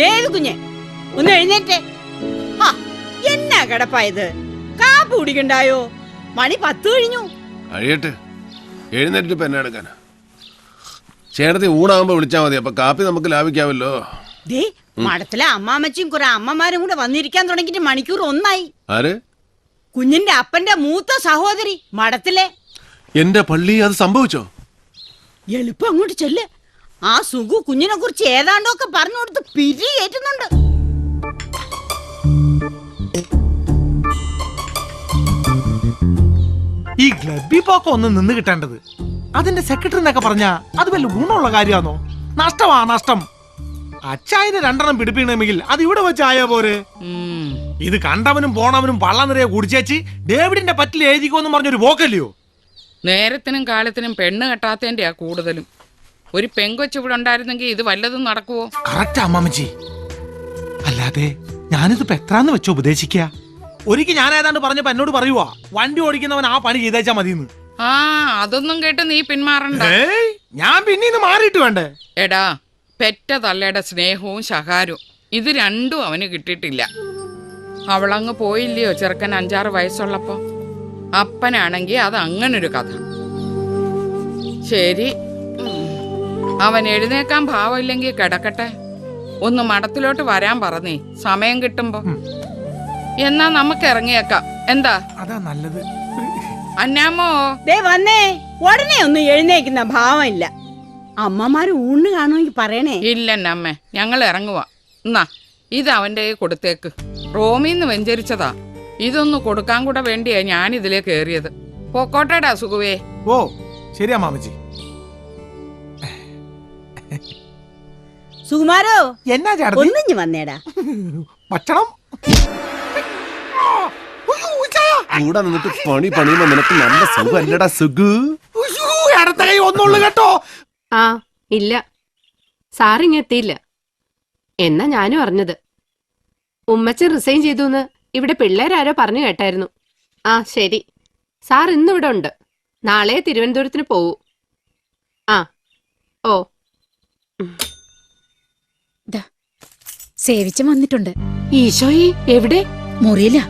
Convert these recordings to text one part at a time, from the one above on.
ദേവി കുഞ്ഞെ ഒന്ന് എഴുന്നേറ്റേ. ആ എന്നാ കിടപ്പായത്? കാപ്പ് കുടിക്കണ്ടായോ? മണി പത്ത് കഴിഞ്ഞു. കഴിയട്ടെ എഴുന്നേറ്റിട്ട് ഇപ്പൊ എന്നെ എടുക്കാനാ. ചേട്ടത്തി ഊണാകുമ്പോ വിളിച്ചാൽ മതി അപ്പൊ കാപ്പി നമുക്ക് ലാഭിക്കാമല്ലോ. ദേ മഠത്തിലെ അമ്മാമ്മച്ചും കുറെ അമ്മമാരും കൂടെ വന്നിരിക്കാൻ തുടങ്ങിയിട്ട് മണിക്കൂർ ഒന്നായി. ആര്? കുഞ്ഞിന്റെ അപ്പന്റെ മൂത്ത സഹോദരി മഠത്തിലെ. എന്റെ പള്ളി അത് സംഭവിച്ചോ? എളുപ്പം അങ്ങോട്ട് ചെല്ല്. ആ സുഖു കുഞ്ഞിനെ കുറിച്ച് ഏതാണ്ടൊക്കെ പറഞ്ഞു കൊടുത്ത് പിരി കയറ്റുന്നുണ്ട് ഈ ഗ്ലബി പോക്ക ഒന്ന് നിന്ന് കിട്ടേണ്ടത്. അതിന്റെ സെക്രട്ടറി എന്നൊക്കെ പറഞ്ഞ അത് വല്ല ഗുണമുള്ള കാര്യമാണോ നഷ്ടമാ നഷ്ടം. അച്ചായന് രണ്ടെണ്ണം പിടിപ്പിക്കണമെങ്കിൽ അത് ഇവിടെ വെച്ചായ പോരെ. ഇത് കണ്ടവനും പോണവനും വള്ളം നിറയെ കുടിച്ചേച്ച് ഡേവിഡിന്റെ പറ്റിൽ എഴുതിക്കോന്ന് പറഞ്ഞൊരു പോക്കല്ലയോ നേരത്തിനും കാലത്തിനും പെണ്ണ് കെട്ടാത്തതിന്റെയാ കൂടുതലും. ഒരു പെങ്കൊച്ചു ഇവിടെ ഉണ്ടായിരുന്നെങ്കിൽ ഇത് വല്ലതും നടക്കുവോ? കറക്റ്റ് അമ്മാമ്മച്ചി അല്ലാതെ ഞാനിതിപ്പോ എത്രാന്ന് വെച്ച് ഉപദേശിക്ക? ഒരിക്കൽ ഞാൻ ഏതാണ്ട് പറഞ്ഞപ്പോ എന്നോട് പറയുവാ വണ്ടി ഓടിക്കുന്നവൻ ആ പണി ചെയ്തേച്ചാ മതിയെന്ന്. ആ അതൊന്നും കേട്ട് നീ പിന്മാറണ്ട. ഏയ് ഞാൻ പിന്നെ ഇന്ന് മാറിയിട്ട് വേണ്ടേ? എടാ പെറ്റ തള്ളയുടെ സ്നേഹവും ശകാരവും. ഇത് രണ്ടും അവന് കിട്ടിയിട്ടില്ല. അവളങ്ങ് പോയില്ലയോ ചെറുക്കൻ അഞ്ചാറ് വയസ്സുള്ളപ്പോ? അപ്പനാണെങ്കി അത് അങ്ങനൊരു കഥ. ശരി. അവൻ എഴുന്നേക്കാൻ ഭാവമില്ലെങ്കിൽ കിടക്കട്ടെ. ഒന്ന് മഠത്തിലോട്ട് വരാൻ പറഞ്ഞേ. സമയം കിട്ടുമ്പോ. എന്നാ നമുക്ക് ഇറങ്ങിയേക്കാം. എന്താ? അതാ നല്ലത്. അന്നാമോ ദേ വന്നേ. ഉടനെ ഒന്നും എഴുന്നേക്കുന്ന ഭാവമില്ല. അമ്മമാര് ഊണ് കാണുമെങ്കിൽ പറയണേ. ഇല്ല ഇല്ലെന്നമ്മേ ഞങ്ങൾ ഇറങ്ങുക എന്നാ ഇത് അവന്റെ കൊടുത്തേക്ക്. റോമിന്ന് വെഞ്ചരിച്ചതാ. ഇതൊന്ന് കൊടുക്കാൻ കൂടെ വേണ്ടിയാ ഞാൻ ഇതിലേക്ക് കേറിയത് പോക്കോട്ടേടാ സുഖുവേ. ഓ ശരിയാ അമ്മാമ്മച്ചി സുകുമാരോ? എന്നാ ചേട്ടത്തി ഒന്നിഞ്ഞു വന്നേടാ. ഭക്ഷണം? കൂടെ നിന്നിട്ട് പണി പണിയുമ്പോ നിനക്ക് നല്ല സുഖം. കൈ ഒന്നുള്ളു കേട്ടോ. ആ ഇല്ല. സാറിങ് എത്തിയില്ല. എന്നാ ഞാനും അറിഞ്ഞത്. ഉമ്മച്ചൻ റിസൈൻ ചെയ്തു എന്ന് ഇവിടെ പിള്ളേരാരോ പറഞ്ഞു കേട്ടായിരുന്നു. ആ ശരി. സാർ ഇന്നിവിടെ ഉണ്ട്. നാളെ തിരുവനന്തപുരത്തിന് പോവൂ. ആ ഓ. സേവിച്ചം വന്നിട്ടുണ്ട്. ഈശോയി എവിടെ? മുറിയില്ല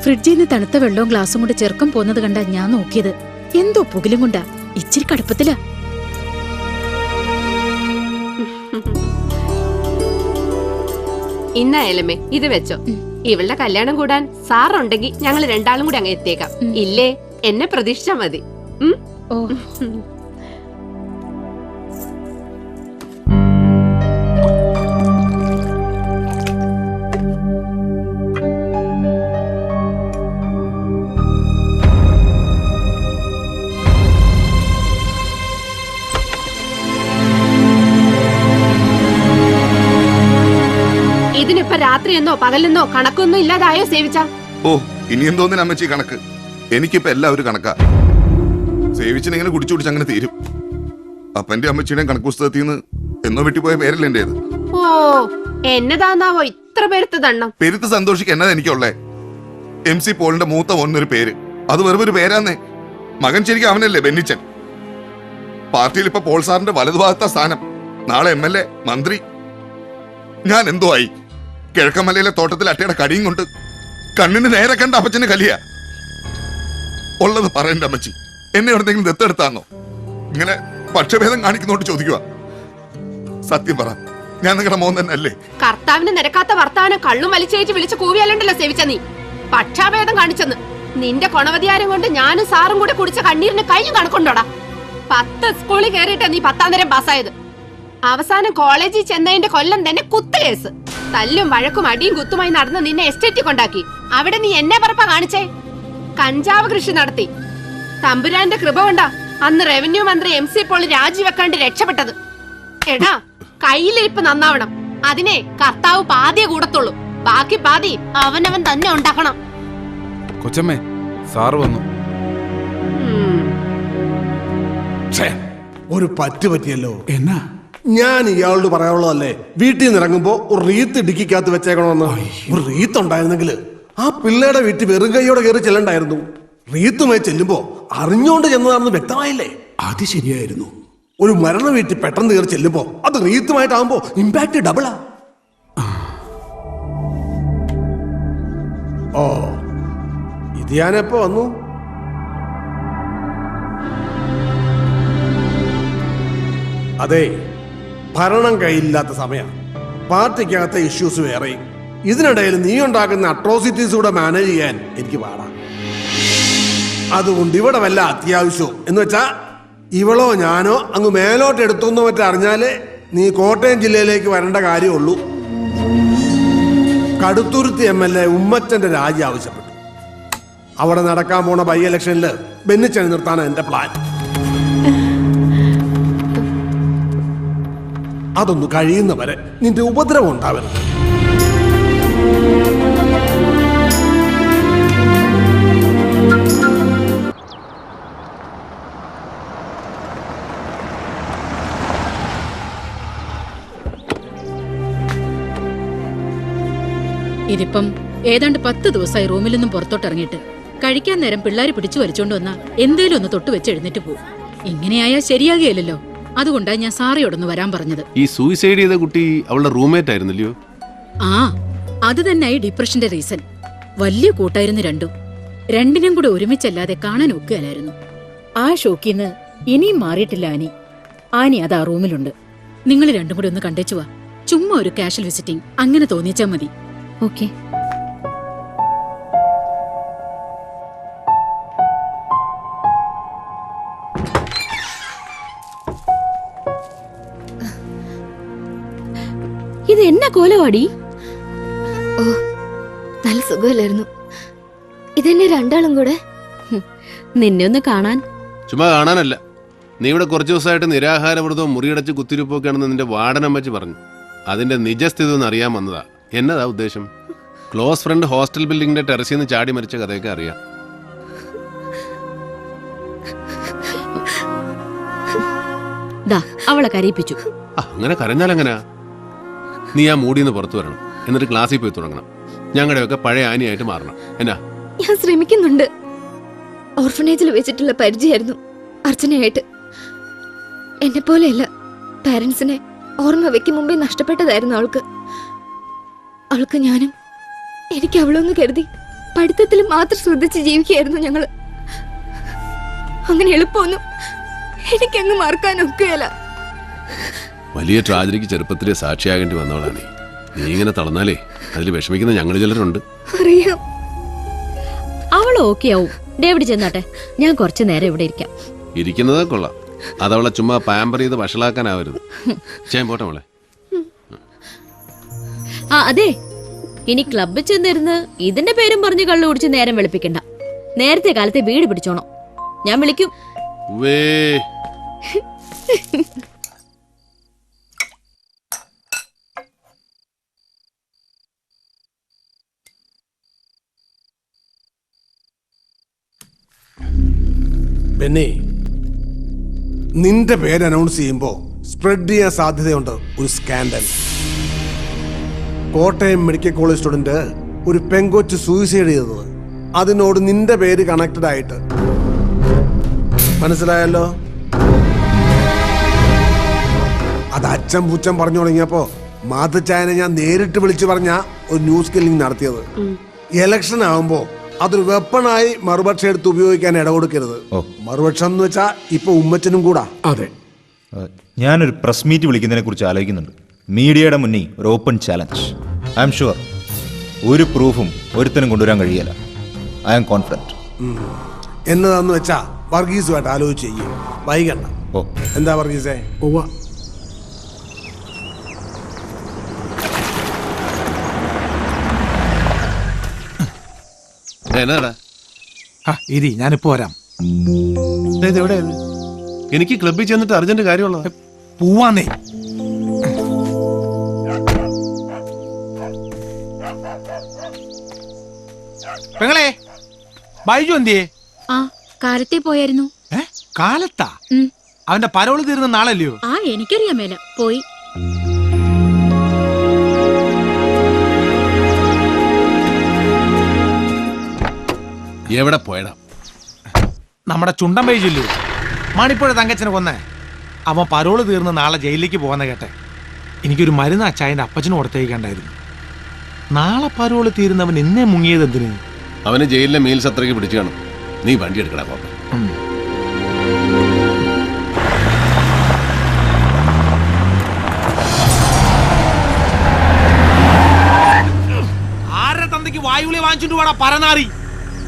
ഫ്രിഡ്ജിൽ നിന്ന് തണുത്ത വെള്ളവും ഗ്ലാസും കൊണ്ട് ചെറുക്കം പോകുന്നത് കണ്ടാ ഞാൻ നോക്കിയത്. എന്തോ പുകിലും കൊണ്ടാ. ഇച്ചിരി കടുപ്പത്തിലാ. ഇന്നായാലുമേ ഇത് വെച്ചോ. ഇവളുടെ കല്യാണം കൂടാൻ സാറുണ്ടെങ്കിൽ ഞങ്ങൾ രണ്ടാളും കൂടി അങ്ങ് എത്തിയേക്കാം. ഇല്ലേ? എന്നെ പ്രതീക്ഷിച്ചാ മതി. ഓ. രാത്രിയെന്നോ പകലെന്നോ കണക്കൊന്നും ഇല്ലാതായോ സേവിച്ച? ഓ ഇനി എന്തോന്നിന് അമ്മച്ചി കണക്ക്. എനിക്കിപ്പോ എല്ലാം ഒരു കണക്കാ സേവിച്ചിനെങ്ങനെ കുടിച്ചു കുടിച്ച് അങ്ങനെ തീരും. അപ്പന്റെ അമ്മച്ചിയുടെയും കണക്ക് പുസ്തകത്തിൽ നിന്ന് എന്നോ വെട്ടിപ്പോയ പേരല്ലേ എന്റേത് ഓ എന്നതാന്നാവോ ഇത്ര പേരുത്ത് തണ്ണം പെരുത്ത് സന്തോഷിക്ക് എന്നതാ എനിക്കുള്ളേ. എം സി പോളിന്റെ മൂത്ത ഒന്നൊരു പേര്. അത് വെറും ഒരു പേരാന്നേ. മകൻ ശരിക്കും അവനല്ലേ ബെന്നിച്ചൻ. പാർട്ടിയിൽ ഇപ്പൊ പോൾ സാറിന്റെ വലതുഭാഗത്ത സ്ഥാനം. നാളെ എം എൽ എ മന്ത്രി. ഞാൻ എന്തോ ആയി? കിഴക്കമലയിലെ തോട്ടത്തിൽ അട്ടയുടെ കടിയും കൊണ്ട് കണ്ണിന് നേരെ കണ്ട അപ്പച്ചന് കലിയ. ഉള്ളത് പറയണ്ട അമ്മച്ചി. എന്നെ എവിടെന്തെങ്കിലും ദത്തെടുത്താന്നോ? ഇങ്ങനെ പക്ഷഭേദം കാണിക്കുന്നോട്ട് ചോദിക്കുക സത്യം പറ ഞാൻ നിങ്ങളുടെ മോൻ തന്നെ അല്ലേ കർത്താവിന് നിരക്കാത്ത വർത്താനം കള്ളും വലിച്ചേറ്റ് വിളിച്ച് കൂവിയാലുണ്ടല്ലോ സേവിച്ച നീ. പക്ഷാഭേദം കാണിച്ചെന്ന്. നിന്റെ കൊണവതിയാരം കൊണ്ട് ഞാനും സാറും കൂടെ കുടിച്ച കണ്ണീരിന് കയ്യും കണക്കുണ്ടോടാ. പത്ത് സ്കൂളിൽ കയറിയിട്ടാ നീ പത്താം തരം പാസ്സായത്. അവസാനം കോളേജിൽ ചെന്നതിന്റെ കൊല്ലം തന്നെ കുത്ത് കേസ്. തല്ലും വഴക്കും അടിയും കുത്തുമായി നടന്ന് നിന്നെ എസ്റ്റേറ്റ് കൊണ്ടാക്കി. അവിടെ നീ എന്നെ പറപ്പ കാണിച്ചേ? കഞ്ചാവ് കൃഷി നടത്തി. തമ്പുരാന്റെ കൃപ കൊണ്ടാ അന്ന് റവന്യൂ മന്ത്രി എം സി പോൾ രാജിവെക്കാണ്ട് രക്ഷപ്പെട്ടത്. എടാ കയ്യിലിരിപ്പ് നന്നാവണം. അതിനെ കർത്താവ് പാതിയെ കൂടത്തുള്ളൂ. ബാക്കി പാതി അവനവൻ തന്നെ ഉണ്ടാക്കണം. കൊച്ചമ്മേ സാറ് വന്നു. ഒരു പറ്റ് പറ്റിയല്ലോ. എന്നാ? ഞാൻ ഇയാളോട് പറയാനുള്ളതല്ലേ വീട്ടിൽ നിന്ന് ഇറങ്ങുമ്പോ ഒരു റീത്ത് ഇടുക്കിക്കകത്ത് വെച്ചേക്കണമെന്ന്. ഒരു റീത്ത് ഉണ്ടായിരുന്നെങ്കിൽ ആ പിള്ളേരുടെ വീട്ടിൽ വെറും കൈയോടെ കയറി ചെല്ലണ്ടായിരുന്നു. റീത്തുമായി ചെല്ലുമ്പോ അറിഞ്ഞോണ്ട് ചെന്നതാണെന്ന് വ്യക്തമായില്ലേ? അത് ശരിയായിരുന്നു. ഒരു മരണ വീട്ടിൽ പെട്ടെന്ന് കയറി ചെല്ലുമ്പോ അത് റീത്തുമായിട്ടാകുമ്പോ ഇമ്പാക്ട് ഡബിളാ ഓ ഇത് ഞാനെപ്പോ വന്നു? അതെ ഭരണം കയ്യിലില്ലാത്ത സമയമാണ് പാർട്ടിക്കകത്തെ ഇഷ്യൂസ് വേറെയും. ഇതിനിടയിൽ നീ ഉണ്ടാക്കുന്ന അട്രോസിറ്റീസ് കൂടെ മാനേജ് ചെയ്യാൻ എനിക്ക് പാടാം. അതുകൊണ്ട് ഇവിടെ വല്ല അത്യാവശ്യവും. എന്ന് വെച്ചാ ഇവളോ ഞാനോ അങ്ങ് മേലോട്ട് എടുത്തൊന്നോ മറ്റേ അറിഞ്ഞാലേ നീ കോട്ടയം ജില്ലയിലേക്ക് വരേണ്ട കാര്യമുള്ളൂ. കടുത്തുരുത്തി എം എൽ എ ഉമ്മച്ചന്റെ രാജി ആവശ്യപ്പെട്ടു. അവിടെ നടക്കാൻ പോണ ബൈ ഇലക്ഷനിൽ ബെന്നിച്ചനെ നിർത്താനാണ് എന്റെ പ്ലാൻ അതൊന്ന് കഴിയുന്നവരെ നിന്റെ ഉപദ്രവം ഉണ്ടാവരുത്. ഇതിപ്പം ഏതാണ്ട് പത്ത് ദിവസമായി റൂമിൽ നിന്നും പുറത്തോട്ട് ഇറങ്ങിയിട്ട് കഴിക്കാൻ നേരം പിള്ളേർ പിടിച്ചു വലിച്ചോണ്ട് വന്നാൽ എന്തേലും ഒന്ന് തൊട്ട് വെച്ച് എഴുന്നേറ്റ് പോകും ഇങ്ങനെയായാൽ ശരിയാകുകയല്ലോ അതുകൊണ്ടാ ഞാൻ സാറിയോടൊന്ന് വരാൻ പറഞ്ഞത്. ഈ സൂയിസൈഡ് ചെയ്ത കുട്ടി അവളുടെ റൂംമേറ്റ് ആയിരുന്നില്ലയോ? ആ അത് തന്നെയായി ഡിപ്രഷന്റെ റീസൺ വലിയ കൂട്ടായിരുന്നു രണ്ടും. രണ്ടിനും കൂടെ ഒരുമിച്ചല്ലാതെ കാണാൻ ഒക്കുകയല്ലായിരുന്നു. ആ ഷോക്കിന്ന് ഇനിയും മാറിയിട്ടില്ല ആനി. ആനി അത് ആ റൂമിലുണ്ട്. നിങ്ങൾ രണ്ടും കൂടെ ഒന്ന് കണ്ടേച്ചു വാ. ചുമ്മാ ഒരു കാഷ്വൽ വിസിറ്റിംഗ് അങ്ങനെ തോന്നിച്ചാൽ മതി. ഓക്കെ ഇത് എന്നാ കോലവാടി? ഓ നല്ല സുഖമില്ലായിരുന്നു. ഇതെന്നെ രണ്ടാളും കൂടെ? നിന്നെ ഒന്ന് കാണാൻ. ചുമ്മാ കാണാനല്ല. നീ ഇവിടെ കുറച്ച് ദിവസമായിട്ട് നിരാഹാരവ്രതവും മുറിയടച്ച് കുത്തിരിപ്പൊക്കെയാണെന്ന് നിന്റെ വാർഡനം വെച്ച് പറഞ്ഞു. അതിന്റെ നിജസ്ഥിതി ഒന്ന് അറിയാൻ വന്നതാ. എന്നതാ ഉദ്ദേശം? ക്ലോസ് ഫ്രണ്ട് ഹോസ്റ്റൽ ബിൽഡിംഗിന്റെ ടെറസിൽ നിന്ന് ചാടി മരിച്ച കഥയൊക്കെ അറിയാം. ദാ അവളെ കരയിപ്പിച്ചു. ആ, അങ്ങനെ കരഞ്ഞാലെങ്ങനാ? നീ ആ മൂടിന്ന് പുറത്തു വരണം. എന്നിട്ട് ക്ലാസ്സിൽ പോയി തുടങ്ങണം. ഞങ്ങളുടെയൊക്കെ പഴയ ആനിയായിട്ട് മാറണം. എന്നാ? ഞാൻ ശ്രമിക്കുന്നുണ്ട്. ഓർഫനേജിൽ വെച്ചിട്ടുള്ള പരിചയമായിരുന്നു അർച്ചനയായിട്ട്. എന്നെ പോലെയല്ല പാരൻസിനെ ഓർമ്മ വെക്കും മുമ്പേ നഷ്ടപ്പെട്ടതായിരുന്നു അവൾക്ക്. അവൾക്ക് ഞാനും എനിക്ക് അവളൊന്ന് കരുതി പഠിത്തത്തിൽ മാത്രം ശ്രദ്ധിച്ച് ജീവിക്കുകയായിരുന്നു ഞങ്ങൾ അങ്ങനെ എളുപ്പമൊന്നും എനിക്കങ്ങ് മറക്കാൻ ഒക്കുകയല്ല വലിയ ട്രാജഡിക്ക് ചെറുപ്പത്തിലെ സാക്ഷിയാകേണ്ടി വന്നവളാണ്. നീ ഇങ്ങനെ തളർന്നാലേ അതിൽ വിഷമിക്കുന്ന ഞങ്ങൾ ചിലരുണ്ട്. അറിയാം. അവൾ ഓക്കെ ആവും. ഡേവിഡ് ചെന്നാട്ടെ. ഞാൻ കുറച്ചു നേരം ഇവിടെ ഇരിക്കാം. ഇരിക്കുന്നതാ കൊള്ളാം. അതവളെ ചുമ്മാ പാമ്പർ ചെയ്ത് വഷളാക്കാനാവരുത്. ചെയ്യാൻ പോട്ടെ മോളെ. ആ അതെ. ഇനി ക്ലബ്ബിൽ ചെന്നിരുന്ന് ഇതിന്റെ പേരും പറഞ്ഞ് കള്ളു കുടിച്ച് നേരം വെളുപ്പിക്കണ്ട. നേരത്തെ കാലത്തെ വീട് പിടിച്ചോണം. ഞാൻ വിളിക്കും. വേ. ബെന്നി നിന്റെ പേര് അനൗൺസ് ചെയ്യുമ്പോൾ സ്പ്രെഡ് ചെയ്യാൻ സാധ്യതയുണ്ട് ഒരു scandal Kottayam medical college student ഒരു പെങ്കൊച്ച് സൂയിസൈഡ് ചെയ്തത്. അതിനോട് നിന്റെ പേര് കണക്റ്റഡ് ആയിട്ട്. മനസ്സിലായല്ലോ? അത് അച്ഛൻ പൂച്ചം പറഞ്ഞു തുടങ്ങിയപ്പോ മാതച്ചായനെ ഞാൻ നേരിട്ട് വിളിച്ചു പറഞ്ഞ ഒരു ന്യൂസ് കില്ലിംഗ് നടത്തിയത്. ഇലക്ഷൻ ആവുമ്പോ അതൊരു വെപ്പണായി മറുപക്ഷം എടുത്ത് ഉപയോഗിക്കാൻ ഇടകൊടുക്കരുത്. മറുപക്ഷം എന്ന് വെച്ചാ ഇപ്പൊ ഉമ്മച്ചനും കൂടാ. അതെ. ഞാനൊരു പ്രസ് മീറ്റ് വിളിക്കുന്നതിനെ കുറിച്ച് ആലോചിക്കുന്നുണ്ട്. മീഡിയയുടെ മുന്നിൽ ഒരു open challenge I am sure ഒരു പ്രൂഫും ഒരുത്തനും കൊണ്ടുവരാൻ കഴിയില്ല. ഐ ആം കോൺഫിഡന്റ് എന്നതാന്ന് വെച്ചാ വർഗീസുമായിട്ട് ആലോചിച്ച് ചെയ്യും. വൈകണ്ട. ഓ. എന്താ വർഗീസേ? ആ ഇരി ഞാനിപ്പോ വരാം. എനിക്ക് ക്ലബ്ബിൽ ചെന്നിട്ട് അർജന്റ് കാര്യമുള്ള പൂവാന്നേ. പെങ്ങളെ ബൈജു എന്തിയേ? ആ കാലത്തെ പോയായിരുന്നു. ഏ കാലത്താ? അവന്റെ പരോൾ തീരുന്ന നാളല്ലയോ? ആ എനിക്കറിയാൻ മേല. പോയി. എവിടെ പോയടാ? നമ്മുടെ ചുണ്ടൻ പേജില്ലേ? മണിപ്പുഴ തങ്കച്ചനെ കൊന്നേ. അവൻ പരോൾ തീർന്ന് നാളെ ജയിലിലേക്ക് പോകുന്ന കേട്ടെ. എനിക്കൊരു മരുന്ന് അച്ചായന്റെ അപ്പച്ചന് കൊടുത്തേക്കണ്ടായിരുന്നു. നാളെ പരോൾ തീരുന്നവൻ എന്നെ മുങ്ങിയത് എന്തിന്? അവന് ജയിലിലെ മീൽ സത്രയ്ക്ക് പിടിച്ചു കാണും. നീ വണ്ടി എടുക്കടാ പോ ആരുടെ തന്തയ്ക്ക് വായുവിളി വാങ്ങിച്ചിട്ട് വേണം പരനാറി?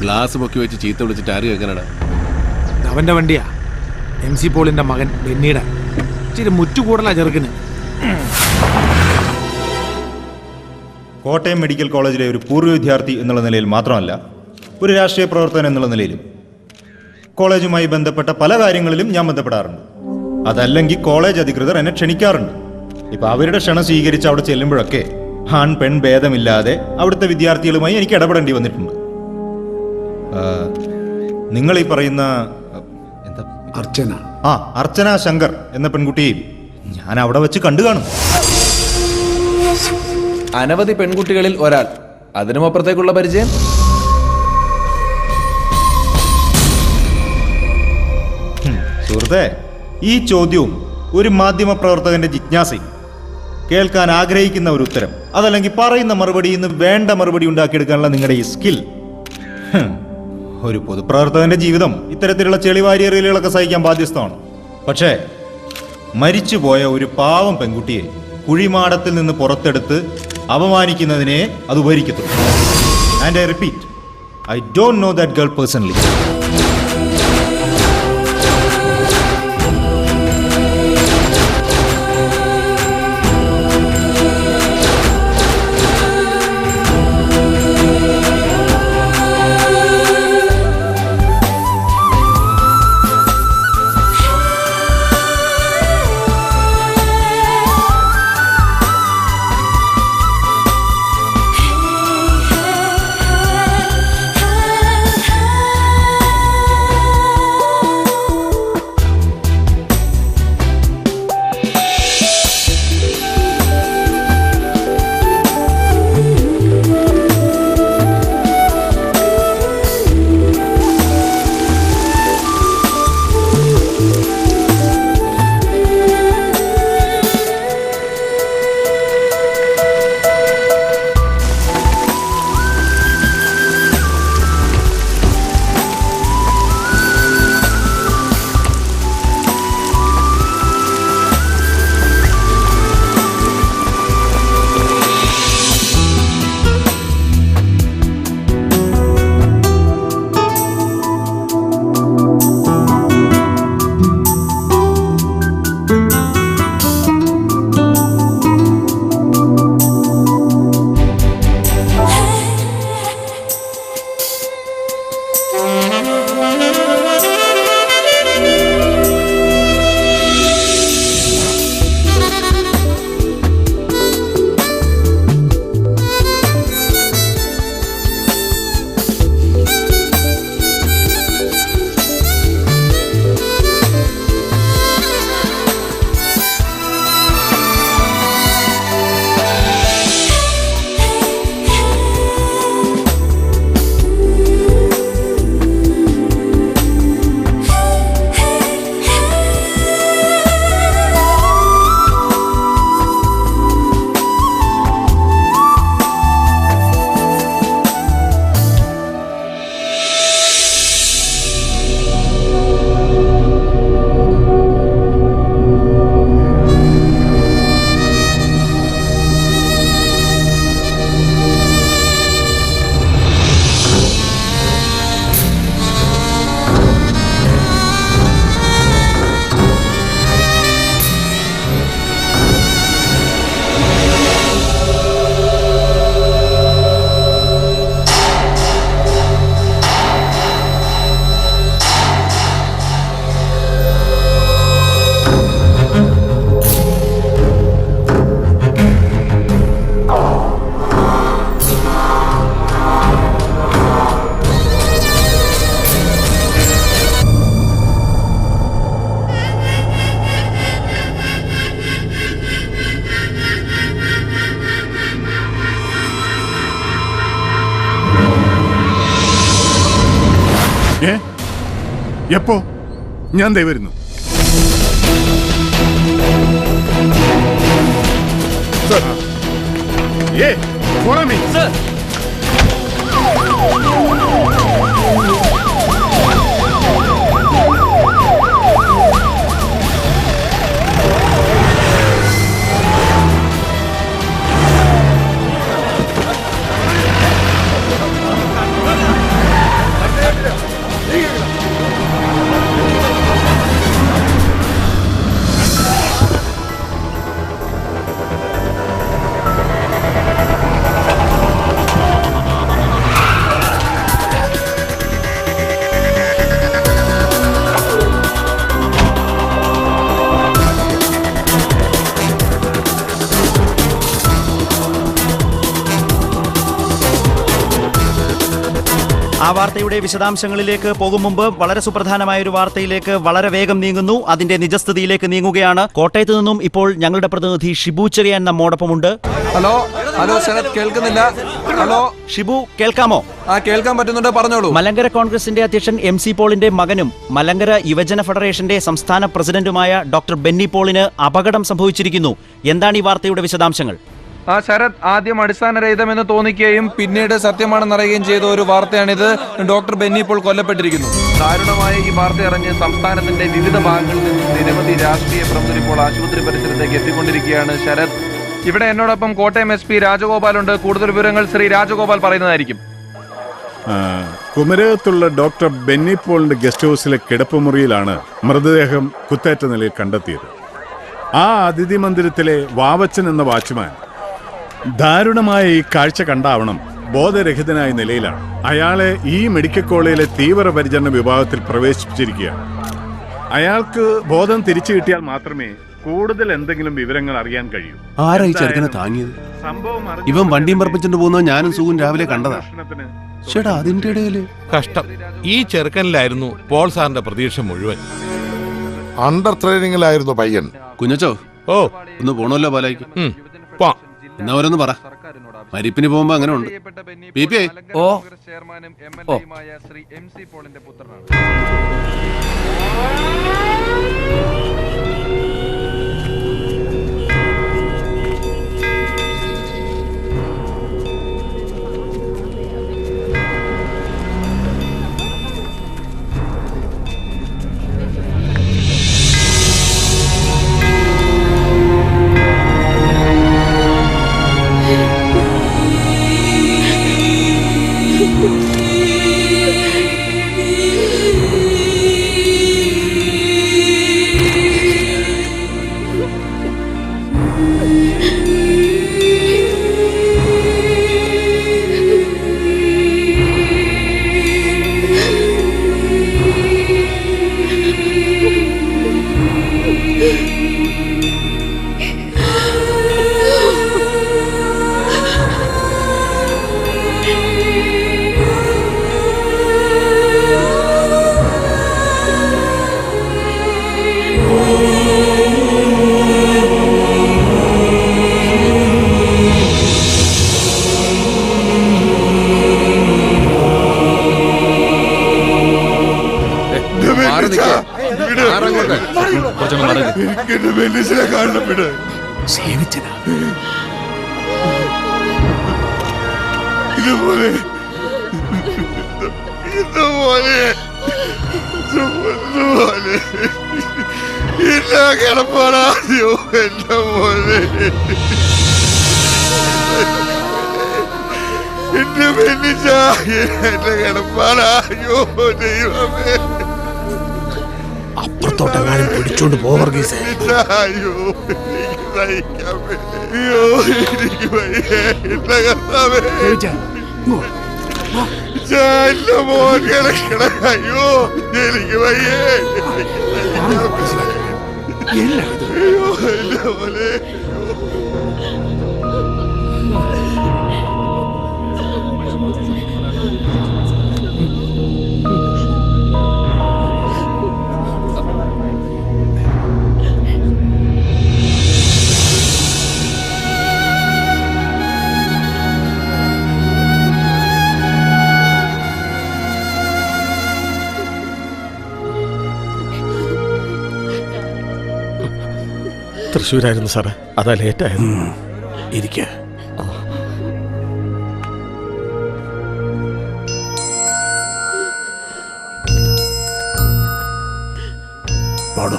ഗ്ലാസ് പൊക്കി വെച്ച് ചീത്ത വിളിച്ചിട്ട് ആരും എങ്ങനെയാണ് അവന്റെ വണ്ടിയാ. എം സി പോളിന്റെ മകൻ ബെന്നിയുടെ. ഇച്ചിരി മുറ്റുകൂടലാ ചെറുക്കിന്. കോട്ടയം മെഡിക്കൽ കോളേജിലെ ഒരു പൂർവ വിദ്യാർത്ഥി എന്നുള്ള നിലയിൽ മാത്രമല്ല ഒരു രാഷ്ട്രീയ പ്രവർത്തകൻ എന്നുള്ള നിലയിലും. കോളേജുമായി ബന്ധപ്പെട്ട പല കാര്യങ്ങളിലും ഞാൻ ബന്ധപ്പെടാറുണ്ട്. അതല്ലെങ്കിൽ കോളേജ് അധികൃതർ എന്നെ ക്ഷണിക്കാറുണ്ട്. ഇപ്പൊ അവരുടെ ക്ഷണം സ്വീകരിച്ച് അവിടെ ചെല്ലുമ്പോഴൊക്കെ ആൺ പെൺ ഭേദമില്ലാതെ അവിടുത്തെ വിദ്യാർത്ഥികളുമായി എനിക്ക് ഇടപെടേണ്ടി വന്നിട്ടുണ്ട്. നിങ്ങൾ ഈ പറയുന്ന എന്താ? അർച്ചന. ആ അർച്ചന ശങ്കർ എന്ന പെൺകുട്ടി ഞാൻ അവിടെ വെച്ച് കണ്ടു കാണും. അനവധി പെൺകുട്ടികളിൽ ഒരാൾ. അതിനും അപ്പുറത്തേക്കുള്ള പരിചയം? സുഹൃത്തെ ഈ ചോദ്യവും ഒരു മാധ്യമ പ്രവർത്തകന്റെ ജിജ്ഞാസയും കേൾക്കാൻ ആഗ്രഹിക്കുന്ന ഒരു ഉത്തരം. അതല്ലെങ്കിൽ പറയുന്ന മറുപടി ഇന്ന് വേണ്ട മറുപടി ഉണ്ടാക്കിയെടുക്കാനുള്ള നിങ്ങളുടെ ഈ സ്കിൽ. ഒരു പൊതുപ്രവർത്തകന്റെ ജീവിതം ഇത്തരത്തിലുള്ള ചെളിവാരിയറിയലുകളൊക്കെ സഹിക്കാൻ ബാധ്യസ്ഥമാണ്. പക്ഷേ മരിച്ചുപോയ ഒരു പാവം പെൺകുട്ടിയെ കുഴിമാടത്തിൽ നിന്ന് പുറത്തെടുത്ത് അപമാനിക്കുന്നതിനെ അത് ഉപകരിക്കത്തുള്ളൂ. And I repeat I don't know that girl personally ഏ? എപ്പോ? ഞാൻ ദേ വരുന്നു. സർ. ഏ follow me. വാർത്തയുടെ വിശദാംശങ്ങളിലേക്ക് പോകും മുമ്പ് വളരെ സുപ്രധാനമായ ഒരു വാർത്തയിലേക്ക് വളരെ വേഗം നീങ്ങുന്നു. അതിന്റെ നിജസ്ഥിതിയിലേക്ക് നീങ്ങുകയാണ്. കോട്ടയത്ത് നിന്നും ഇപ്പോൾ ഞങ്ങളുടെ പ്രതിനിധി ഷിബു ചെറിയാൻ നമ്മോടൊപ്പമുണ്ട്. ഹലോ ഹലോ ശരത് കേൾക്കുന്നില്ല? ഹലോ? ഷിബു കേൾക്കാമോ? ആ കേൾക്കാൻ പറ്റുന്നുണ്ട്? പറഞ്ഞോളൂ. മലങ്കര കോൺഗ്രസിന്റെ അധ്യക്ഷൻ എം സി പോളിന്റെ മകനും മലങ്കര യുവജന ഫെഡറേഷന്റെ സംസ്ഥാന പ്രസിഡന്റുമായ ഡോക്ടർ ബെന്നി പോളിന് അപകടം സംഭവിച്ചിരിക്കുന്നു. എന്താണ് ഈ വാർത്തയുടെ വിശദാംശങ്ങൾ? ആ ശരത് ആദ്യം അടിസ്ഥാനരഹിതമെന്ന് തോന്നിക്കുകയും പിന്നീട് സത്യമാണെന്നറിയുകയും ചെയ്ത ഒരു വാർത്തയാണിത്. ഡോക്ടർ ബെന്നി ഇപ്പോൾ കൊല്ലപ്പെട്ടിരിക്കുന്നു. ദാരുണമായ ഈ വാർത്ത അറിഞ്ഞ് സംസ്ഥാനത്തിന്റെ വിവിധ ഭാഗങ്ങളിൽ നിന്നും നിരവധി രാഷ്ട്രീയ പ്രമുഖർ ഇപ്പോൾ ആശുപത്രി പരിസരത്തേക്ക് എത്തിക്കൊണ്ടിരിക്കുകയാണ് ശരത്. ഇവിടെ എന്നോടൊപ്പം കോട്ടയം എസ് പി രാജഗോപാൽ ഉണ്ട്. കൂടുതൽ വിവരങ്ങൾ ശ്രീ രാജഗോപാൽ പറയുന്നതായിരിക്കും. കുമരകത്തുള്ള ഡോക്ടർ ബെന്നി പോളിന്റെ ഗസ്റ്റ് ഹൗസിലെ കിടപ്പുമുറിയിലാണ് മൃതദേഹം കുത്തേറ്റ നിലയിൽ കണ്ടെത്തിയത്. ആ അതിഥി മന്ദിരത്തിലെ വാവച്ചൻ എന്ന വാച്ച്മാൻ ദാരുണമായ ഈ കാഴ്ച കണ്ടാവണം ബോധരഹിതനായ നിലയിലാണ്. അയാളെ ഈ മെഡിക്കൽ കോളേജിലെ തീവ്രപരിചരണ വിഭാഗത്തിൽ പ്രവേശിപ്പിച്ചിരിക്കുകയാണ്. അയാൾക്ക് ബോധം തിരിച്ചു കിട്ടിയാൽ മാത്രമേ കൂടുതൽ എന്തെങ്കിലും വിവരങ്ങൾ അറിയാൻ കഴിയൂ. ആരാ ഈ ചെറുക്കനെ താങ്ങിയത്? സംഭവം അറിഞ്ഞ ഇവൻ വണ്ടിയും പറപ്പിച്ചിട്ട് പോകുന്നത് ഞാനും സുഖം രാവിലെ കണ്ടതാ. ചേട്ടാ അതിന്റെ ഇടയിൽ കഷ്ടം. ഈ ചെറുക്കനിലായിരുന്നു പോൾ സാറിന്റെ പ്രതീക്ഷ മുഴുവൻ. അണ്ടർ ട്രെയിനിങ്ങിലായിരുന്നു പയ്യൻ. കുഞ്ഞച്ചോ ഓ. ഒന്ന് പോണല്ലോ പാലായിക്ക് ഉം. എന്നാ ഓരോന്ന് പറ. മരിപ്പിന് പോകുമ്പോ അങ്ങനെ ഉണ്ട്. B P I. ഓ. ചെയർമാനും എം എൽ എയുമായ ശ്രീ എം സി പോളിന്റെ പുത്രനാണ് എന്റെ പോലെ എന്റെ ബെന്നിച്ച എന്റെ അയ്യോ ദൈവമേ അപ്പുറത്തോട്ടെങ്ങാനും പിടിച്ചോണ്ട് പോവർഗീസേ അയ്യോ സഹിക്കാൻ. അയ്യോ എനിക്ക് വയ്യ എന്റെ കർത്താവേ എന്റെ മോൻ കിടക്കണ അയ്യോ എനിക്ക് വയ്യേ എനിക്ക് തൃശ്ശൂരായിരുന്നു സാറേ. അതാ ലേറ്റായത് ഇരിക്ക. പാടോ.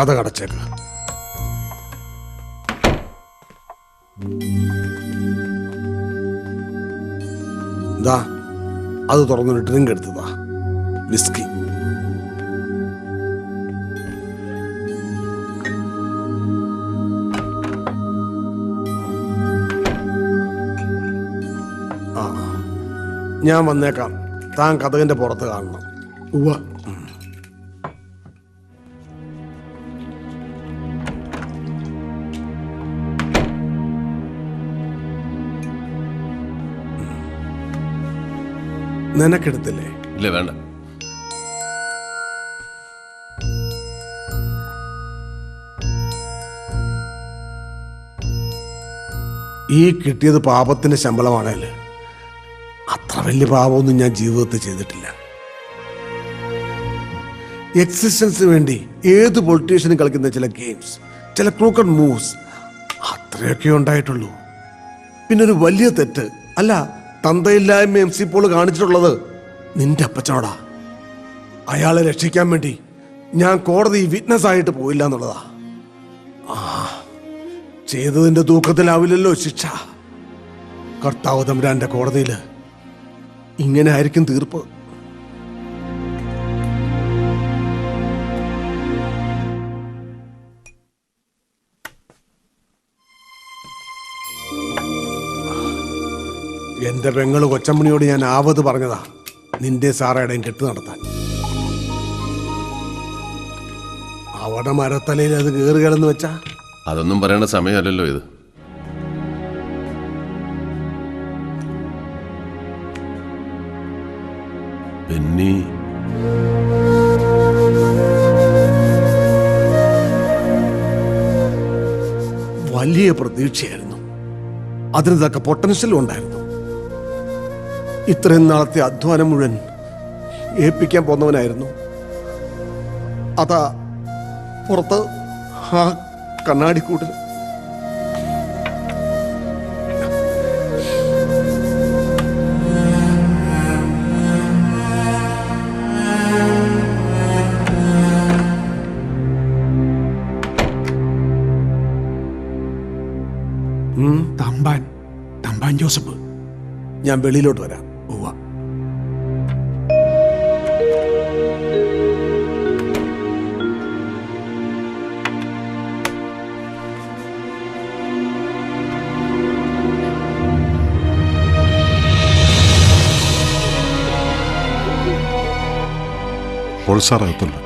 കഥ കടച്ചേക്ക. അത് തുറന്നിട്ട് നിങ്ങൾക്ക് എടുത്തതാ. വിസ്കി ആ ഞാൻ വന്നേക്കാം. താൻ കഥകിന്റെ പുറത്ത് കാണണം. ഉവ നിനക്കെടുത്തില്ലേ? ഇല്ല വേണ്ട. ഈ കിട്ടിയത് പാപത്തിന്റെ ശമ്പളമാണല്ലേ? അത്ര വലിയ പാപമൊന്നും ഞാൻ ജീവിതത്തിൽ ചെയ്തിട്ടില്ല. എക്സിസ്റ്റൻസ് വേണ്ടി ഏത് പൊളിറ്റീഷ്യനും കളിക്കുന്ന ചില ഗെയിംസ് ചില ക്രൂക്കൺ മൂവ്സ് അത്രയൊക്കെ ഉണ്ടായിട്ടുള്ളൂ. പിന്നെ ഒരു വലിയ തെറ്റ് അല്ല തന്തയില്ലായ്മ എം സി പോൾ കാണിച്ചിട്ടുള്ളത് നിന്റെ അപ്പച്ചോടാ അയാളെ രക്ഷിക്കാൻ വേണ്ടി ഞാൻ കോടതി വിറ്റ്നസ് ആയിട്ട് പോയില്ല എന്നുള്ളതാ. ആ ചെയ്തതിന്റെ തൂക്കത്തിലാവില്ലല്ലോ ശിക്ഷ. കർത്താവ് തമ്പുരാന്റെ കോടതിയിൽ ഇങ്ങനെ ആയിരിക്കും തീർപ്പ്. എന്റെ പെങ്ങൾ കൊച്ചമ്മണിയോട് ഞാൻ ആവത് പറഞ്ഞതാ. നിന്റെ സാറയുടെയും കെട്ട് നടത്താൻ. അവിടെ മരത്തലയിൽ അത് കയറുകയെന്ന് വെച്ചാ അതൊന്നും പറയേണ്ട സമയമല്ലല്ലോ ഇത്. ബെന്നി. വലിയ പ്രതീക്ഷയായിരുന്നു. അതിന് തക്ക പൊട്ടൻഷ്യലും ഉണ്ടായിരുന്നു. ഇത്രയും നാളത്തെ അധ്വാനം മുഴുവൻ ഏൽപ്പിക്കാൻ പോന്നവനായിരുന്നു അതാ പുറത്ത് ആ കണ്ണാടിക്കൂട്ടിൽ. തമ്പാൻ. തമ്പാൻ ജോസഫ്. ഞാൻ വെളിയിലോട്ട് വരാം. ഉവ്വ പ്രോത്സാഹത്തുണ്ട്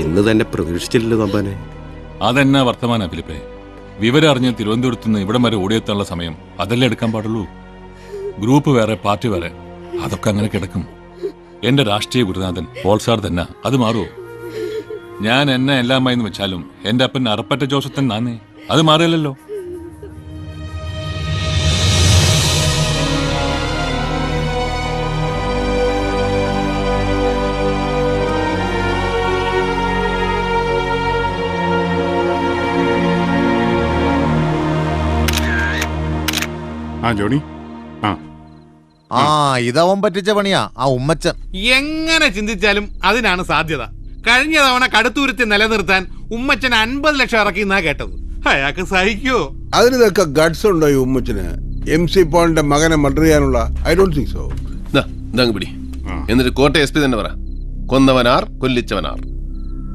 ഇന്ന് തന്നെ പ്രതീക്ഷിച്ചില്ലല്ലോ തമ്പാനെ അതെന്നാ വർത്തമാന ഫിലിപ്പേ? വിവരം അറിഞ്ഞ് തിരുവനന്തപുരത്ത് നിന്ന് ഇവിടം വരെ ഓടിയെത്താനുള്ള സമയം അതല്ലേ എടുക്കാൻ പാടുള്ളൂ? ഗ്രൂപ്പ് വേറെ പാർട്ടി വേറെ അതൊക്കെ അങ്ങനെ കിടക്കും. എന്റെ രാഷ്ട്രീയ ഗുരുനാഥൻ പോൾസാർ തന്നെ അത് മാറുമോ ഞാൻ എന്നെ എല്ലാമായി വെച്ചാലും എന്റെ അപ്പൻ അറപ്പറ്റ ജോസത്തൻ നാന്നേ അത് മാറിയല്ലോ ആ ജോണി. ആ. ആ ഇതവൻ പറ്റിച്ച പണിയാ. ആ ഉമ്മച്ചൻ. എങ്ങനെ ചിന്തിച്ചാലും അതിനാണ് സാധ്യത. കഴിഞ്ഞ തവണ കടുത്തുരുത്തി നിലനിർത്താൻ ഉമ്മച്ചൻ അൻപത് ലക്ഷം ഇറക്കി എന്നാ കേട്ടത്. അയാൾക്ക് സഹിക്കോ? അതിന് തക്ക ഗഡ്സ് ഉണ്ടോ ഈ ഉമ്മച്ചന്? എം സി പോളിന്റെ മകനെ മർഡർ ചെയ്യാനുള്ള? ഐ ഡോണ്ട് തിങ്ക് സോ ഇതങ്ങ് പിടി. എന്നിട്ട് കോട്ട എസ് പി തന്നെ പറ. കൊന്നവനാർ കൊല്ലിച്ചവനാർ.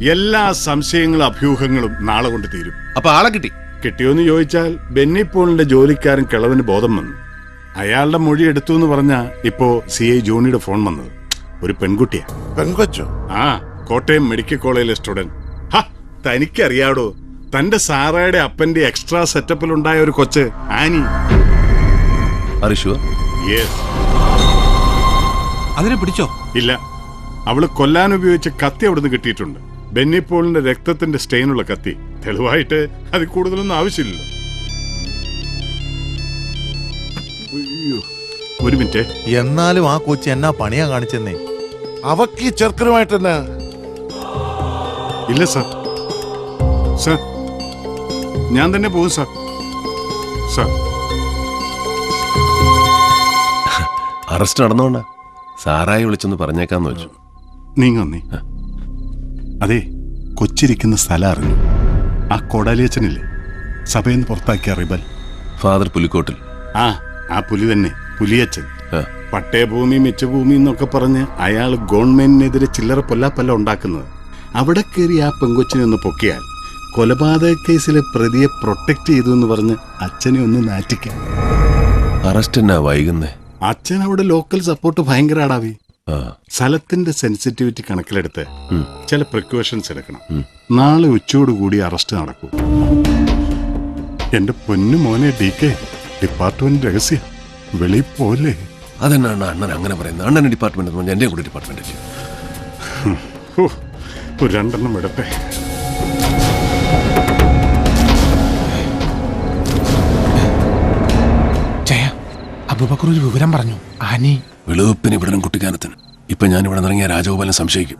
എല്ലാ സംശയങ്ങളും അഭ്യൂഹങ്ങളും നാളെ കൊണ്ട് തീരും. അപ്പൊ ആളെ കിട്ടി. കിട്ടിയോന്ന് ചോദിച്ചാൽ ബെന്നി പോളിന്റെ ജോലിക്കാരൻ കിളവിന് ബോധം വന്നു. അയാളുടെ മൊഴി എടുത്തു എന്ന് പറഞ്ഞ ഇപ്പോ സി ഐ ജോണിയുടെ ഫോൺ വന്നത്. ഒരു പെൺകുട്ടിയാ. പെൺകൊച്ചോ? ആ കോട്ടയം മെഡിക്കൽ കോളേജിലെ സ്റ്റുഡന്റ്. ഹ തനിക്കറിയാടോ തന്റെ സാറയുടെ അപ്പന്റെ എക്സ്ട്രാ സെറ്റപ്പിൽ ഉണ്ടായ ഒരു കൊച്ച് ആനി. യെസ് അതിനെ പിടിച്ചോ? ഇല്ല. അവൾ കൊല്ലാൻ ഉപയോഗിച്ച കത്തി അവിടുന്ന് കിട്ടിയിട്ടുണ്ട്. ബെന്നി പോളിന്റെ രക്തത്തിന്റെ സ്റ്റെയിനുള്ള കത്തി. തെളിവായിട്ട് അതിൽ കൂടുതലൊന്നും ആവശ്യമില്ലല്ലോ അയ്യോ. ഒരു മിനിറ്റ്. എന്നാലും ആ കൊച്ചി എന്നാ പണിയാ കാണിച്ചെന്നേ? അവക്ക് ഈ ചെറുക്കനുമായിട്ട് തന്നെ ഇല്ല സാർ. സാർ ഞാൻ തന്നെ പോകും സാർ. സാർ. അറസ്റ്റ് നടന്നോണ്ട. സാറായി വിളിച്ചൊന്ന് പറഞ്ഞേക്കാന്ന് വെച്ചു. നീങ്ങൊന്നേ അതെ കൊച്ചിരിക്കുന്ന സ്ഥലം അറിഞ്ഞു. ആ കൊടാലിയച്ചനില്ലേ? സഭയിൽ നിന്ന് പുറത്താക്കിയ റിബൽ. ഫാദർ പുലിക്കോട്ടിൽ. ആ ആ പുലി തന്നെ പുലിയച്ചൻ. പട്ടയഭൂമി മിച്ചഭൂമി എന്നൊക്കെ പറഞ്ഞ് അയാൾ ഗവൺമെന്റിനെതിരെ ചില്ലറ പൊല്ലാപ്പല്ല ഉണ്ടാക്കുന്നത്. അവിടെ കയറി ആ പെങ്കൊച്ചിനെ ഒന്ന് പൊക്കിയാൽ കൊലപാതക കേസിലെ പ്രതിയെ പ്രൊട്ടക്ട് ചെയ്തു എന്ന് പറഞ്ഞ് അച്ഛനെ ഒന്ന് നാറ്റിക്കാം അറസ്റ്റ് എന്നാ വൈകുന്നേ? അച്ഛൻ അവിടെ ലോക്കൽ സപ്പോർട്ട് ഭയങ്കര അടാവി ആ സ്ഥലത്തിന്റെ സെൻസിറ്റിവിറ്റി കണക്കിലെടുത്ത് ചില പ്രിക്കോഷൻസ് എടുക്കണം. നാളെ ഉച്ചയോടുകൂടി അറസ്റ്റ് നടക്കും. എന്റെ പൊന്നു മോനെ ഡി കെ ഡിപ്പാർട്ട്മെന്റ് രഹസ്യ. വെളിയിൽ പോലെ. അതെന്നാണ് അണ്ണൻ അങ്ങനെ പറയുന്നത്? അണ്ണൻ ഡിപ്പാർട്ട്മെന്റ് പറഞ്ഞാൽ എന്റെ കൂടെ ഡിപ്പാർട്ട്മെന്റ് ഒരു രണ്ടെണ്ണം വിടട്ടെ അബൂബക്കർ ഒരു വിവരം പറഞ്ഞു. ആനി. വെളുപ്പിന് ഇവിടെ കുട്ടിക്കാനത്തിന് ഇപ്പൊ ഞാൻ ഇവിടെ ഇറങ്ങിയ രാജഗോപാലൻ സംശയിക്കും?